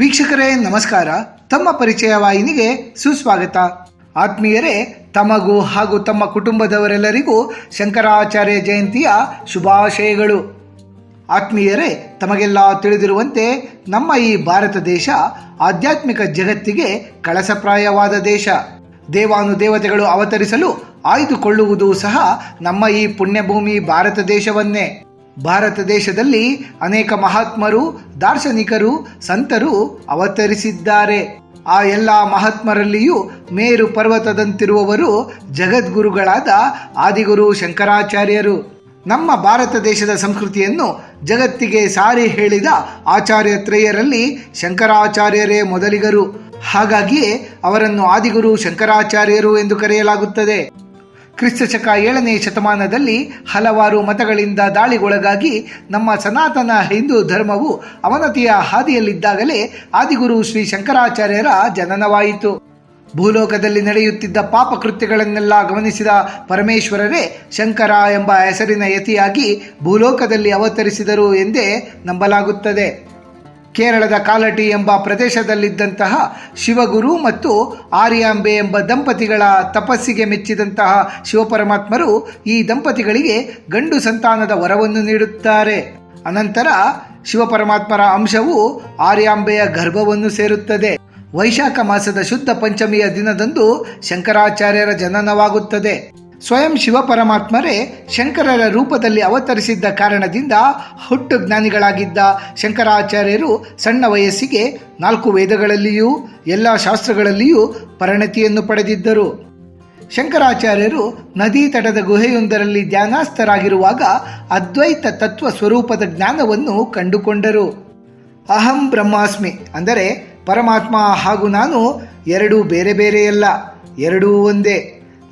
ವೀಕ್ಷಕರೇ, ನಮಸ್ಕಾರ. ತಮ್ಮ ಪರಿಚಯ ವಾಹಿನಿಗೆ ಸುಸ್ವಾಗತ. ಆತ್ಮೀಯರೇ, ತಮಗೂ ಹಾಗೂ ತಮ್ಮ ಕುಟುಂಬದವರೆಲ್ಲರಿಗೂ ಶಂಕರಾಚಾರ್ಯ ಜಯಂತಿಯ ಶುಭಾಶಯಗಳು. ಆತ್ಮೀಯರೇ, ತಮಗೆಲ್ಲ ತಿಳಿದಿರುವಂತೆ ನಮ್ಮ ಈ ಭಾರತ ದೇಶ ಆಧ್ಯಾತ್ಮಿಕ ಜಗತ್ತಿಗೆ ಕಳಸಪ್ರಾಯವಾದ ದೇಶ. ದೇವಾನುದೇವತೆಗಳು ಅವತರಿಸಲು ಆಯ್ದುಕೊಳ್ಳುವುದು ಸಹ ನಮ್ಮ ಈ ಪುಣ್ಯಭೂಮಿ ಭಾರತ ದೇಶವನ್ನೇ. ಭಾರತ ದೇಶದಲ್ಲಿ ಅನೇಕ ಮಹಾತ್ಮರು, ದಾರ್ಶನಿಕರು, ಸಂತರು ಅವತರಿಸಿದ್ದಾರೆ. ಆ ಎಲ್ಲ ಮಹಾತ್ಮರಲ್ಲಿಯೂ ಮೇರು ಪರ್ವತದಂತಿರುವವರು ಜಗದ್ಗುರುಗಳಾದ ಆದಿಗುರು ಶಂಕರಾಚಾರ್ಯರು. ನಮ್ಮ ಭಾರತ ದೇಶದ ಸಂಸ್ಕೃತಿಯನ್ನು ಜಗತ್ತಿಗೆ ಸಾರಿ ಹೇಳಿದ ಆಚಾರ್ಯ ತ್ರೇಯರಲ್ಲಿ ಶಂಕರಾಚಾರ್ಯರೇ ಮೊದಲಿಗರು. ಹಾಗಾಗಿಯೇ ಅವರನ್ನು ಆದಿಗುರು ಶಂಕರಾಚಾರ್ಯರು ಎಂದು ಕರೆಯಲಾಗುತ್ತದೆ. ಕ್ರಿಸ್ತಶಕ ಏಳನೇ ಶತಮಾನದಲ್ಲಿ ಹಲವಾರು ಮತಗಳಿಂದ ದಾಳಿಗೊಳಗಾಗಿ ನಮ್ಮ ಸನಾತನ ಹಿಂದೂ ಧರ್ಮವು ಅವನತಿಯ ಹಾದಿಯಲ್ಲಿದ್ದಾಗಲೇ ಆದಿಗುರು ಶ್ರೀ ಶಂಕರಾಚಾರ್ಯರ ಜನನವಾಯಿತು. ಭೂಲೋಕದಲ್ಲಿ ನಡೆಯುತ್ತಿದ್ದ ಪಾಪ ಕೃತ್ಯಗಳನ್ನೆಲ್ಲ ಗಮನಿಸಿದ ಪರಮೇಶ್ವರರೇ, ಶಂಕರ ಎಂಬ ಹೆಸರಿನ ಯತಿಯಾಗಿ ಭೂಲೋಕದಲ್ಲಿ ಅವತರಿಸಿದರು ಎಂದೇ ನಂಬಲಾಗುತ್ತದೆ. ಕೇರಳದ ಕಾಲಟಿ ಎಂಬ ಪ್ರದೇಶದಲ್ಲಿದ್ದಂತಹ ಶಿವಗುರು ಮತ್ತು ಆರ್ಯಾಂಬೆ ಎಂಬ ದಂಪತಿಗಳ ತಪಸ್ಸಿಗೆ ಮೆಚ್ಚಿದಂತಹ ಶಿವಪರಮಾತ್ಮರು ಈ ದಂಪತಿಗಳಿಗೆ ಗಂಡು ಸಂತಾನದ ವರವನ್ನು ನೀಡುತ್ತಾರೆ. ಅನಂತರ ಶಿವಪರಮಾತ್ಮರ ಅಂಶವು ಆರ್ಯಾಂಬೆಯ ಗರ್ಭವನ್ನು ಸೇರುತ್ತದೆ. ವೈಶಾಖ ಮಾಸದ ಶುದ್ಧ ಪಂಚಮಿಯ ದಿನದಂದು ಶಂಕರಾಚಾರ್ಯರ ಜನನವಾಗುತ್ತದೆ. ಸ್ವಯಂ ಶಿವಪರಮಾತ್ಮರೇ ಶಂಕರರ ರೂಪದಲ್ಲಿ ಅವತರಿಸಿದ್ದ ಕಾರಣದಿಂದ ಹುಟ್ಟು ಜ್ಞಾನಿಗಳಾಗಿದ್ದ ಶಂಕರಾಚಾರ್ಯರು ಸಣ್ಣ ವಯಸ್ಸಿಗೆ ನಾಲ್ಕು ವೇದಗಳಲ್ಲಿಯೂ, ಎಲ್ಲ ಶಾಸ್ತ್ರಗಳಲ್ಲಿಯೂ ಪರಿಣತಿಯನ್ನು ಪಡೆದಿದ್ದರು. ಶಂಕರಾಚಾರ್ಯರು ನದಿ ತಟದ ಗುಹೆಯೊಂದರಲ್ಲಿ ಧ್ಯಾನಾಸ್ಥರಾಗಿರುವಾಗ ಅದ್ವೈತ ತತ್ವ ಸ್ವರೂಪದ ಜ್ಞಾನವನ್ನು ಕಂಡುಕೊಂಡರು. ಅಹಂ ಬ್ರಹ್ಮಾಸ್ಮಿ ಅಂದರೆ ಪರಮಾತ್ಮ ಹಾಗೂ ನಾನು ಎರಡೂ ಬೇರೆ ಬೇರೆಯಲ್ಲ, ಎರಡೂ ಒಂದೇ.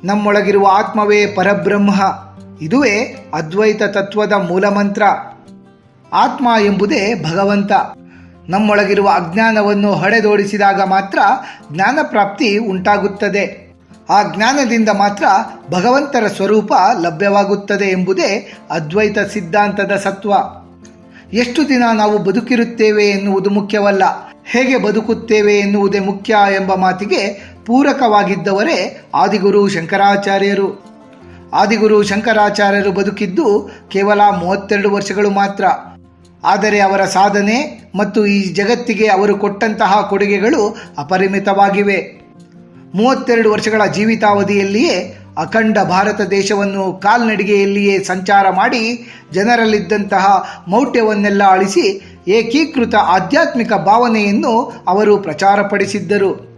ನಮ್ಮೊಳಗಿರುವ ಆತ್ಮವೇ ಪರಬ್ರಹ್ಮ. ಇದುವೇ ಅದ್ವೈತ ತತ್ವದ ಮೂಲಮಂತ್ರ. ಆತ್ಮ ಎಂಬುದೇ ಭಗವಂತ. ನಮ್ಮೊಳಗಿರುವ ಅಜ್ಞಾನವನ್ನು ಹೊಡೆದೋಡಿಸಿದಾಗ ಮಾತ್ರ ಜ್ಞಾನ ಪ್ರಾಪ್ತಿ ಉಂಟಾಗುತ್ತದೆ. ಆ ಜ್ಞಾನದಿಂದ ಮಾತ್ರ ಭಗವಂತರ ಸ್ವರೂಪ ಲಭ್ಯವಾಗುತ್ತದೆ ಎಂಬುದೇ ಅದ್ವೈತ ಸಿದ್ಧಾಂತದ ಸತ್ವ. ಎಷ್ಟು ದಿನ ನಾವು ಬದುಕಿರುತ್ತೇವೆ ಎನ್ನುವುದು ಮುಖ್ಯವಲ್ಲ. ಹೇಗೆ ಬದುಕುತ್ತೇವೆ ಎನ್ನುವುದೇ ಮುಖ್ಯ ಎಂಬ ಮಾತಿಗೆ ಪೂರಕವಾಗಿದ್ದವರೇ ಆದಿಗುರು ಶಂಕರಾಚಾರ್ಯರು. ಆದಿಗುರು ಶಂಕರಾಚಾರ್ಯರು ಬದುಕಿದ್ದು ಕೇವಲ ಮೂವತ್ತೆರಡು ವರ್ಷಗಳು ಮಾತ್ರ. ಆದರೆ ಅವರ ಸಾಧನೆ ಮತ್ತು ಈ ಜಗತ್ತಿಗೆ ಅವರು ಕೊಟ್ಟಂತಹ ಕೊಡುಗೆಗಳು ಅಪರಿಮಿತವಾಗಿವೆ. ಮೂವತ್ತೆರಡು ವರ್ಷಗಳ ಜೀವಿತಾವಧಿಯಲ್ಲಿಯೇ ಅಖಂಡ ಭಾರತ ದೇಶವನ್ನು ಕಾಲ್ನಡಿಗೆಯಲ್ಲಿಯೇ ಸಂಚಾರ ಮಾಡಿ ಜನರಲ್ಲಿದ್ದಂತಹ ಮೌಢ್ಯವನ್ನೆಲ್ಲ ಅಳಿಸಿ ಏಕೀಕೃತ ಆಧ್ಯಾತ್ಮಿಕ ಭಾವನೆಯನ್ನು ಅವರು ಪ್ರಚಾರಪಡಿಸಿದ್ದರು.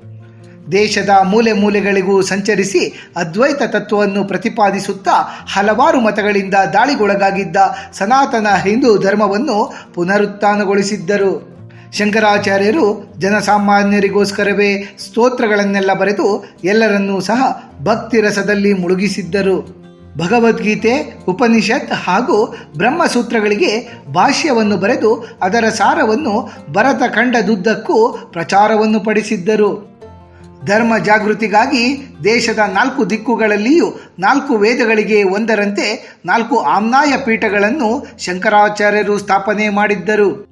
ದೇಶದ ಮೂಲೆ ಮೂಲೆಗಳಿಗೂ ಸಂಚರಿಸಿ ಅದ್ವೈತ ತತ್ವವನ್ನು ಪ್ರತಿಪಾದಿಸುತ್ತಾ ಹಲವಾರು ಮತಗಳಿಂದ ದಾಳಿಗೊಳಗಾಗಿದ್ದ ಸನಾತನ ಹಿಂದೂ ಧರ್ಮವನ್ನು ಪುನರುತ್ಥಾನಗೊಳಿಸಿದ್ದರು. ಶಂಕರಾಚಾರ್ಯರು ಜನಸಾಮಾನ್ಯರಿಗೋಸ್ಕರವೇ ಸ್ತೋತ್ರಗಳನ್ನೆಲ್ಲ ಬರೆದು ಎಲ್ಲರನ್ನೂ ಸಹ ಭಕ್ತಿ ರಸದಲ್ಲಿ ಮುಳುಗಿಸಿದ್ದರು. ಭಗವದ್ಗೀತೆ, ಉಪನಿಷತ್ ಹಾಗೂ ಬ್ರಹ್ಮಸೂತ್ರಗಳಿಗೆ ಭಾಷ್ಯವನ್ನು ಬರೆದು ಅದರ ಸಾರವನ್ನು ಭರತ ಖಂಡದುದ್ದಕ್ಕೂ ಪ್ರಚಾರವನ್ನು ಪಡಿಸಿದ್ದರು. ಧರ್ಮ ಜಾಗೃತಿಗಾಗಿ ದೇಶದ ನಾಲ್ಕು ದಿಕ್ಕುಗಳಲ್ಲಿಯೂ ನಾಲ್ಕು ವೇದಗಳಿಗೆ ಒಂದರಂತೆ ನಾಲ್ಕು ಆಮ್ನಾಯ ಪೀಠಗಳನ್ನು ಶಂಕರಾಚಾರ್ಯರು ಸ್ಥಾಪನೆ ಮಾಡಿದ್ದರು.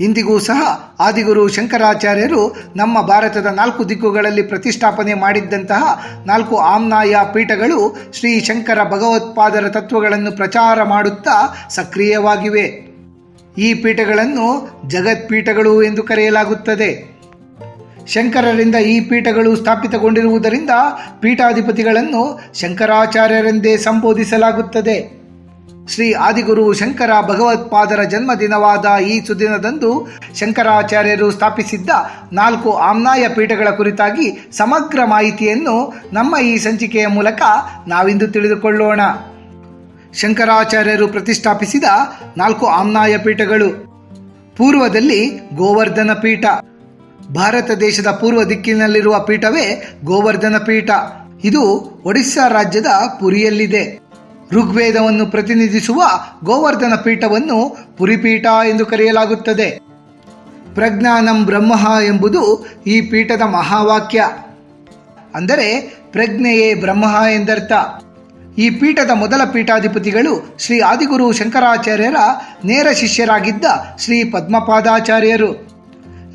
ಇಂದಿಗೂ ಸಹ ಆದಿಗುರು ಶಂಕರಾಚಾರ್ಯರು ನಮ್ಮ ಭಾರತದ ನಾಲ್ಕು ದಿಕ್ಕುಗಳಲ್ಲಿ ಪ್ರತಿಷ್ಠಾಪನೆ ಮಾಡಿದ್ದಂತಹ ನಾಲ್ಕು ಆಮ್ನಾಯ ಪೀಠಗಳು ಶ್ರೀ ಶಂಕರ ಭಗವತ್ಪಾದರ ತತ್ವಗಳನ್ನು ಪ್ರಚಾರ ಮಾಡುತ್ತಾ ಸಕ್ರಿಯವಾಗಿವೆ. ಈ ಪೀಠಗಳನ್ನು ಜಗತ್ಪೀಠಗಳು ಎಂದು ಕರೆಯಲಾಗುತ್ತದೆ. ಶಂಕರರಿಂದ ಈ ಪೀಠಗಳು ಸ್ಥಾಪಿತಗೊಂಡಿರುವುದರಿಂದ ಪೀಠಾಧಿಪತಿಗಳನ್ನು ಶಂಕರಾಚಾರ್ಯರೆಂದೇ ಸಂಬೋಧಿಸಲಾಗುತ್ತದೆ. ಶ್ರೀ ಆದಿಗುರು ಶಂಕರ ಭಗವತ್ಪಾದರ ಜನ್ಮದಿನವಾದ ಈ ಸುದಿನದಂದು ಶಂಕರಾಚಾರ್ಯರು ಸ್ಥಾಪಿಸಿದ್ದ ನಾಲ್ಕು ಆಮ್ನಾಯ ಪೀಠಗಳ ಕುರಿತಾಗಿ ಸಮಗ್ರ ಮಾಹಿತಿಯನ್ನು ನಮ್ಮ ಈ ಸಂಚಿಕೆಯ ಮೂಲಕ ನಾವಿಂದು ತಿಳಿದುಕೊಳ್ಳೋಣ. ಶಂಕರಾಚಾರ್ಯರು ಪ್ರತಿಷ್ಠಾಪಿಸಿದ ನಾಲ್ಕು ಆಮ್ನಾಯ ಪೀಠಗಳು. ಪೂರ್ವದಲ್ಲಿ ಗೋವರ್ಧನ ಪೀಠ. ಭಾರತ ದೇಶದ ಪೂರ್ವ ದಿಕ್ಕಿನಲ್ಲಿರುವ ಪೀಠವೇ ಗೋವರ್ಧನ ಪೀಠ. ಇದು ಒಡಿಶಾ ರಾಜ್ಯದ ಪುರಿಯಲ್ಲಿದೆ. ಋಗ್ವೇದವನ್ನು ಪ್ರತಿನಿಧಿಸುವ ಗೋವರ್ಧನ ಪೀಠವನ್ನು ಪುರಿಪೀಠ ಎಂದು ಕರೆಯಲಾಗುತ್ತದೆ. ಪ್ರಜ್ಞಾನಂ ಬ್ರಹ್ಮ ಎಂಬುದು ಈ ಪೀಠದ ಮಹಾವಾಕ್ಯ. ಅಂದರೆ, ಪ್ರಜ್ಞೆಯೇ ಬ್ರಹ್ಮ ಎಂದರ್ಥ. ಈ ಪೀಠದ ಮೊದಲ ಪೀಠಾಧಿಪತಿಗಳು ಶ್ರೀ ಆದಿಗುರು ಶಂಕರಾಚಾರ್ಯರ ನೇರ ಶಿಷ್ಯರಾಗಿದ್ದ ಶ್ರೀ ಪದ್ಮಪಾದಾಚಾರ್ಯರು.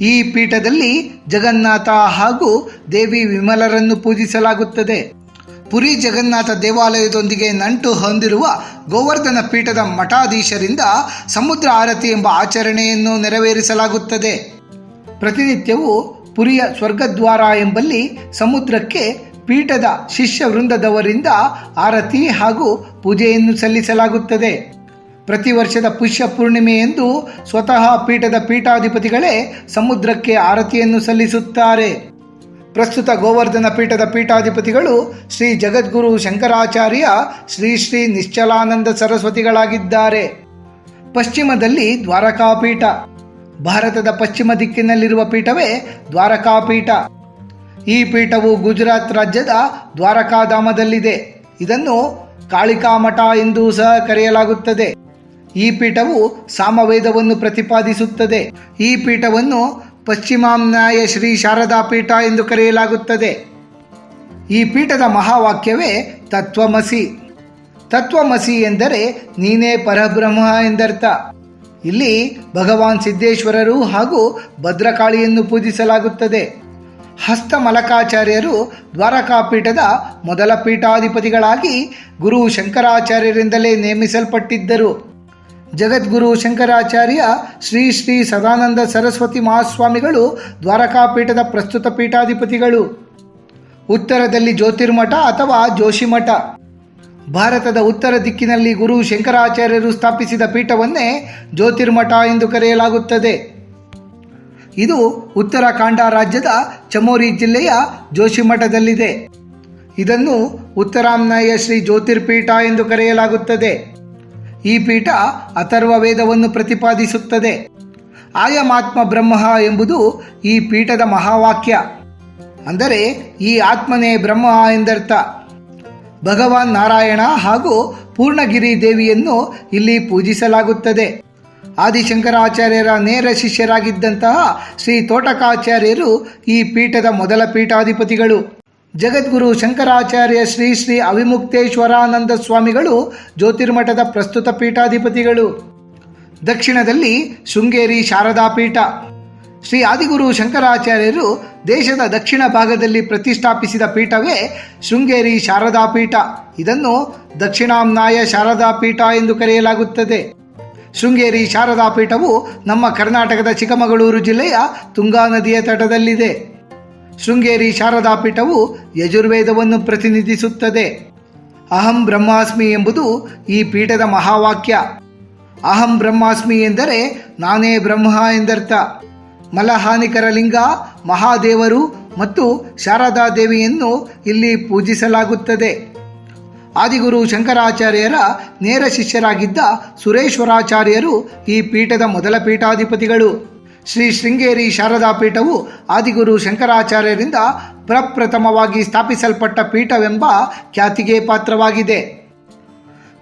ಈ ಪೀಠದಲ್ಲಿ ಜಗನ್ನಾಥ ಹಾಗೂ ದೇವಿ ವಿಮಲರನ್ನು ಪೂಜಿಸಲಾಗುತ್ತದೆ. ಪುರಿ ಜಗನ್ನಾಥ ದೇವಾಲಯದೊಂದಿಗೆ ನಂಟು ಹೊಂದಿರುವ ಗೋವರ್ಧನ ಪೀಠದ ಮಠಾಧೀಶರಿಂದ ಸಮುದ್ರ ಆರತಿ ಎಂಬ ಆಚರಣೆಯನ್ನು ನೆರವೇರಿಸಲಾಗುತ್ತದೆ. ಪ್ರತಿನಿತ್ಯವೂ ಪುರಿಯ ಸ್ವರ್ಗದ್ವಾರ ಎಂಬಲ್ಲಿ ಸಮುದ್ರಕ್ಕೆ ಪೀಠದ ಶಿಷ್ಯ ವೃಂದದವರಿಂದ ಆರತಿ ಹಾಗೂ ಪೂಜೆಯನ್ನು ಸಲ್ಲಿಸಲಾಗುತ್ತದೆ. ಪ್ರತಿ ವರ್ಷದ ಪುಷ್ಯ ಪೂರ್ಣಿಮೆಯೆಂದು ಸ್ವತಃ ಪೀಠದ ಪೀಠಾಧಿಪತಿಗಳೇ ಸಮುದ್ರಕ್ಕೆ ಆರತಿಯನ್ನು ಸಲ್ಲಿಸುತ್ತಾರೆ. ಪ್ರಸ್ತುತ ಗೋವರ್ಧನ ಪೀಠದ ಪೀಠಾಧಿಪತಿಗಳು ಶ್ರೀ ಜಗದ್ಗುರು ಶಂಕರಾಚಾರ್ಯ ಶ್ರೀ ಶ್ರೀ ನಿಶ್ಚಲಾನಂದ ಸರಸ್ವತಿಗಳಾಗಿದ್ದಾರೆ. ಪಶ್ಚಿಮದಲ್ಲಿ ದ್ವಾರಕಾಪೀಠ ಭಾರತದ ಪಶ್ಚಿಮ ದಿಕ್ಕಿನಲ್ಲಿರುವ ಪೀಠವೇ ದ್ವಾರಕಾಪೀಠ ಈ ಪೀಠವು ಗುಜರಾತ್ ರಾಜ್ಯದ ದ್ವಾರಕಾಧಾಮದಲ್ಲಿದೆ ಇದನ್ನು ಕಾಳಿಕಾ ಮಠ ಎಂದು ಸಹ ಕರೆಯಲಾಗುತ್ತದೆ. ಈ ಪೀಠವು ಸಾಮವೇದವನ್ನು ಪ್ರತಿಪಾದಿಸುತ್ತದೆ. ಈ ಪೀಠವನ್ನು ಪಶ್ಚಿಮಾಮ್ನಾಯ ಶ್ರೀ ಶಾರದಾ ಪೀಠ ಎಂದು ಕರೆಯಲಾಗುತ್ತದೆ. ಈ ಪೀಠದ ಮಹಾವಾಕ್ಯವೇ ತತ್ವಮಸಿ. ತತ್ವಮಸಿ ಎಂದರೆ ನೀನೇ ಪರಬ್ರಹ್ಮ ಎಂದರ್ಥ. ಇಲ್ಲಿ ಭಗವಾನ್ ಸಿದ್ದೇಶ್ವರರು ಹಾಗೂ ಭದ್ರಕಾಳಿಯನ್ನು ಪೂಜಿಸಲಾಗುತ್ತದೆ. ಹಸ್ತಮಲಕಾಚಾರ್ಯರು ದ್ವಾರಕಾಪೀಠದ ಮೊದಲ ಪೀಠಾಧಿಪತಿಗಳಾಗಿ ಗುರು ಶಂಕರಾಚಾರ್ಯರಿಂದಲೇ ನೇಮಿಸಲ್ಪಟ್ಟಿದ್ದರು. ಜಗದ್ಗುರು ಶಂಕರಾಚಾರ್ಯ ಶ್ರೀ ಶ್ರೀ ಸದಾನಂದ ಸರಸ್ವತಿ ಮಹಾಸ್ವಾಮಿಗಳು ದ್ವಾರಕಾಪೀಠದ ಪ್ರಸ್ತುತ ಪೀಠಾಧಿಪತಿಗಳು. ಉತ್ತರದಲ್ಲಿ ಜ್ಯೋತಿರ್ಮಠ ಅಥವಾ ಜೋಶಿಮಠ. ಭಾರತದ ಉತ್ತರ ದಿಕ್ಕಿನಲ್ಲಿ ಗುರು ಶಂಕರಾಚಾರ್ಯರು ಸ್ಥಾಪಿಸಿದ ಪೀಠವನ್ನೇ ಜ್ಯೋತಿರ್ಮಠ ಎಂದು ಕರೆಯಲಾಗುತ್ತದೆ. ಇದು ಉತ್ತರಾಖಂಡ ರಾಜ್ಯದ ಚಮೋರಿ ಜಿಲ್ಲೆಯ ಜೋಶಿಮಠದಲ್ಲಿದೆ. ಇದನ್ನು ಉತ್ತರಾಮ್ನಾಯ ಶ್ರೀ ಜ್ಯೋತಿರ್ಪೀಠ ಎಂದು ಕರೆಯಲಾಗುತ್ತದೆ. ಈ ಪೀಠ ಅಥರ್ವ ವೇದವನ್ನು ಪ್ರತಿಪಾದಿಸುತ್ತದೆ. ಆಯಮಾತ್ಮ ಬ್ರಹ್ಮ ಎಂಬುದು ಈ ಪೀಠದ ಮಹಾವಾಕ್ಯ. ಅಂದರೆ ಈ ಆತ್ಮನೇ ಬ್ರಹ್ಮ ಎಂದರ್ಥ. ಭಗವಾನ್ ನಾರಾಯಣ ಹಾಗೂ ಪೂರ್ಣಗಿರಿ ದೇವಿಯನ್ನು ಇಲ್ಲಿ ಪೂಜಿಸಲಾಗುತ್ತದೆ. ಆದಿಶಂಕರಾಚಾರ್ಯರ ನೇರ ಶಿಷ್ಯರಾಗಿದ್ದಂತಹ ಶ್ರೀ ತೋಟಕಾಚಾರ್ಯರು ಈ ಪೀಠದ ಮೊದಲ ಪೀಠಾಧಿಪತಿಗಳು. ಜಗದ್ಗುರು ಶಂಕರಾಚಾರ್ಯ ಶ್ರೀ ಶ್ರೀ ಅವಿಮುಕ್ತೇಶ್ವರಾನಂದ ಸ್ವಾಮಿಗಳು ಜ್ಯೋತಿರ್ಮಠದ ಪ್ರಸ್ತುತ ಪೀಠಾಧಿಪತಿಗಳು. ದಕ್ಷಿಣದಲ್ಲಿ ಶೃಂಗೇರಿ ಶಾರದಾ ಪೀಠ. ಶ್ರೀ ಆದಿಗುರು ಶಂಕರಾಚಾರ್ಯರು ದೇಶದ ದಕ್ಷಿಣ ಭಾಗದಲ್ಲಿ ಪ್ರತಿಷ್ಠಾಪಿಸಿದ ಪೀಠವೇ ಶೃಂಗೇರಿ ಶಾರದಾ ಪೀಠ. ಇದನ್ನು ದಕ್ಷಿಣಾಮ್ನಾಯ ಶಾರದಾ ಪೀಠ ಎಂದು ಕರೆಯಲಾಗುತ್ತದೆ. ಶೃಂಗೇರಿ ಶಾರದಾ ಪೀಠವು ನಮ್ಮ ಕರ್ನಾಟಕದ ಚಿಕ್ಕಮಗಳೂರು ಜಿಲ್ಲೆಯ ತುಂಗಾ ನದಿಯ ತಟದಲ್ಲಿದೆ. ಶೃಂಗೇರಿ ಶಾರದಾ ಪೀಠವು ಯಜುರ್ವೇದವನ್ನು ಪ್ರತಿನಿಧಿಸುತ್ತದೆ. ಅಹಂ ಬ್ರಹ್ಮಾಸ್ಮಿ ಎಂಬುದು ಈ ಪೀಠದ ಮಹಾವಾಕ್ಯ. ಅಹಂ ಬ್ರಹ್ಮಾಸ್ಮಿ ಎಂದರೆ ನಾನೇ ಬ್ರಹ್ಮ ಎಂದರ್ಥ. ಮಲಹಾನಿಕರ ಲಿಂಗ, ಮಹಾದೇವರು ಮತ್ತು ಶಾರದಾ ದೇವಿಯನ್ನು ಇಲ್ಲಿ ಪೂಜಿಸಲಾಗುತ್ತದೆ. ಆದಿಗುರು ಶಂಕರಾಚಾರ್ಯರ ನೇರ ಶಿಷ್ಯರಾಗಿದ್ದ ಸುರೇಶ್ವರಾಚಾರ್ಯರು ಈ ಪೀಠದ ಮೊದಲ ಪೀಠಾಧಿಪತಿಗಳು. ಶ್ರೀ ಶೃಂಗೇರಿ ಶಾರದಾ ಪೀಠವು ಆದಿಗುರು ಶಂಕರಾಚಾರ್ಯರಿಂದ ಪ್ರಪ್ರಥಮವಾಗಿ ಸ್ಥಾಪಿಸಲ್ಪಟ್ಟ ಪೀಠವೆಂಬ ಖ್ಯಾತಿಗೆ ಪಾತ್ರವಾಗಿದೆ.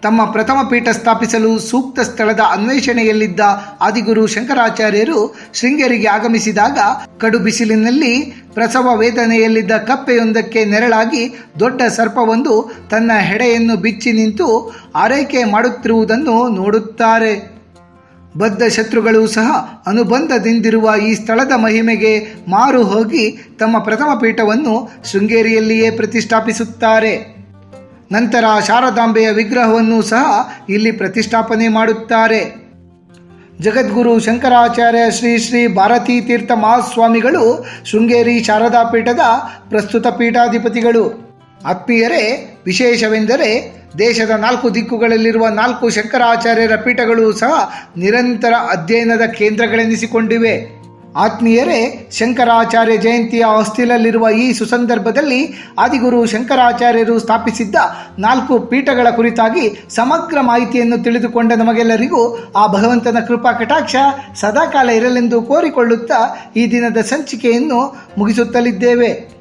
ತಮ್ಮ ಪ್ರಥಮ ಪೀಠ ಸ್ಥಾಪಿಸಲು ಸೂಕ್ತ ಸ್ಥಳದ ಅನ್ವೇಷಣೆಯಲ್ಲಿದ್ದ ಆದಿಗುರು ಶಂಕರಾಚಾರ್ಯರು ಶೃಂಗೇರಿಗೆ ಆಗಮಿಸಿದಾಗ ಕಡು ಬಿಸಿಲಿನಲ್ಲಿ ಪ್ರಸವ ವೇದನೆಯಲ್ಲಿದ್ದ ಕಪ್ಪೆಯೊಂದಕ್ಕೆ ನೆರಳಾಗಿ ದೊಡ್ಡ ಸರ್ಪವೊಂದು ತನ್ನ ಹೆಡೆಯನ್ನು ಬಿಚ್ಚಿ ನಿಂತು ಆರೈಕೆ ಮಾಡುತ್ತಿರುವುದನ್ನು ನೋಡುತ್ತಾರೆ. ಬದ್ಧ ಶತ್ರುಗಳು ಸಹ ಅನುಬಂಧದಿಂದಿರುವ ಈ ಸ್ಥಳದ ಮಹಿಮೆಗೆ ಮಾರು ಹೋಗಿ ತಮ್ಮ ಪ್ರಥಮ ಪೀಠವನ್ನು ಶೃಂಗೇರಿಯಲ್ಲಿಯೇ ಪ್ರತಿಷ್ಠಾಪಿಸುತ್ತಾರೆ. ನಂತರ ಶಾರದಾಂಬೆಯ ವಿಗ್ರಹವನ್ನು ಸಹ ಇಲ್ಲಿ ಪ್ರತಿಷ್ಠಾಪನೆ ಮಾಡುತ್ತಾರೆ. ಜಗದ್ಗುರು ಶಂಕರಾಚಾರ್ಯ ಶ್ರೀ ಶ್ರೀ ಭಾರತೀ ತೀರ್ಥ ಮಹಾಸ್ವಾಮಿಗಳು ಶೃಂಗೇರಿ ಶಾರದಾ ಪೀಠದ ಪ್ರಸ್ತುತ ಪೀಠಾಧಿಪತಿಗಳು. ಆತ್ಮೀಯರೇ, ವಿಶೇಷವೆಂದರೆ ದೇಶದ ನಾಲ್ಕು ದಿಕ್ಕುಗಳಲ್ಲಿರುವ ನಾಲ್ಕು ಶಂಕರಾಚಾರ್ಯರ ಪೀಠಗಳು ಸಹ ನಿರಂತರ ಅಧ್ಯಯನದ ಕೇಂದ್ರಗಳೆನಿಸಿಕೊಂಡಿವೆ. ಆತ್ಮೀಯರೇ, ಶಂಕರಾಚಾರ್ಯ ಜಯಂತಿಯ ಹೊಸ್ತಿಲಲ್ಲಿರುವ ಈ ಸುಸಂದರ್ಭದಲ್ಲಿ ಆದಿಗುರು ಶಂಕರಾಚಾರ್ಯರು ಸ್ಥಾಪಿಸಿದ್ದ ನಾಲ್ಕು ಪೀಠಗಳ ಕುರಿತಾಗಿ ಸಮಗ್ರ ಮಾಹಿತಿಯನ್ನು ತಿಳಿದುಕೊಂಡ ನಮಗೆಲ್ಲರಿಗೂ ಆ ಭಗವಂತನ ಕೃಪಾ ಕಟಾಕ್ಷ ಸದಾಕಾಲ ಇರಲೆಂದು ಕೋರಿಕೊಳ್ಳುತ್ತಾ ಈ ದಿನದ ಸಂಚಿಕೆಯನ್ನು ಮುಗಿಸುತ್ತಲಿದ್ದೇವೆ.